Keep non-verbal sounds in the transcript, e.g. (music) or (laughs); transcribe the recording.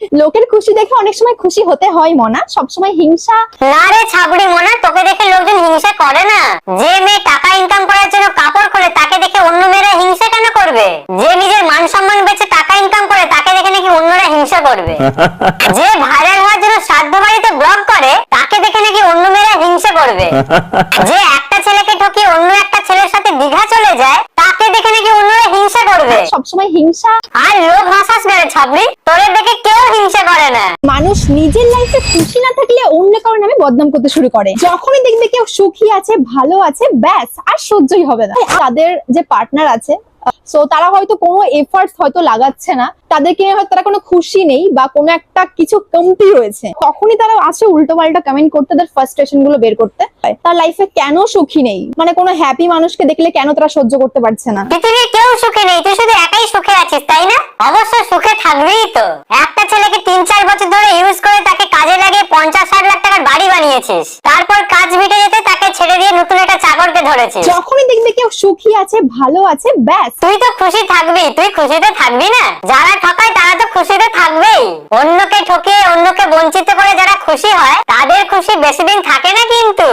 লোকের খুশি দেখে অনেক সময় খুশি হতে হয় মনা। সবসময় হিংসা না রে ছাবড়ি মোনা তোকে দেখে লোকজন হিংসা করে না। যে মেয়ে টাকা ইনকাম করার জন্য কাপড় খোলে তাকে দেখে অন্য মেয়েরা হিংসা কেন করবে? যে নিজের মান সম্মান বেচে টাকা ইনকাম করে তাকে দেখে নাকি অন্যরা হিংসা করবে। (laughs) যে ভাইরাল হওয়ার জন্য সাধ্য বাড়িতে ব্লগ করে তাকে দেখে নাকি অন্য মেয়েরা হিংসা করবে। (laughs) যে একটা ছেলেকে ঠকিয়ে অন্য একটা ছেলের সাথে দীঘা চলে যায় তাকে দেখে নাকি অন্যরা হিংসা করবে। সবসময় হিংসা আর লোক হাসাস মেরে ছাবড়ি তোদের দেখে না মানুষ নিজের লাইফে খুশি না থাকলে অন্য কারোর নামে বদনাম করতে শুরু করে। যখনই দেখবে কেউ সুখী আছে, ভালো আছে, ব্যাস, আর সহ্যই হবে না। তাদের যে পার্টনার আছে সো তারা হয়তো কোনো এফার্টস হয়তো লাগাচ্ছে না। তাদেরকে হয়তো তারা কোনো খুশি নেই বা কোনো একটা কিছু কমতি রয়েছে। তখনই তারা আসে উল্টো পাল্টা কমেন্ট করতে, তাদের ফার্স্ট্রেশনগুলো বের করতে। তার লাইফে কেন সুখী নেই? মানে কোনো হ্যাপি মানুষকে দেখলে কেন তারা সহ্য করতে পারছে না? পৃথিবীর কেউ সুখে নেই, তুই শুধু একাই সুখে আছিস, তাই না? অবশ্য সুখে থাকবেই তো। পঞ্চাশ ষাট লাখ টাকার বাড়ি বানিয়েছিস। তারপর কাজ মিটে যেতে তাকে ছেড়ে দিয়ে নতুন একটা চাকরকে ধরেছিস। যখনই দেখবে কেউ সুখী আছে ভালো আছে ব্যাস। তুই তো খুশি থাকবি তুই খুশিতে থাকবি না? যারা ঠকায় তারা তো খুশিতে থাকবেই। অন্যকে ঠকিয়ে অন্যকে বঞ্চিত করে যারা খুশি হয় তাদের খুশি বেশি দিন থাকে না কিন্তু।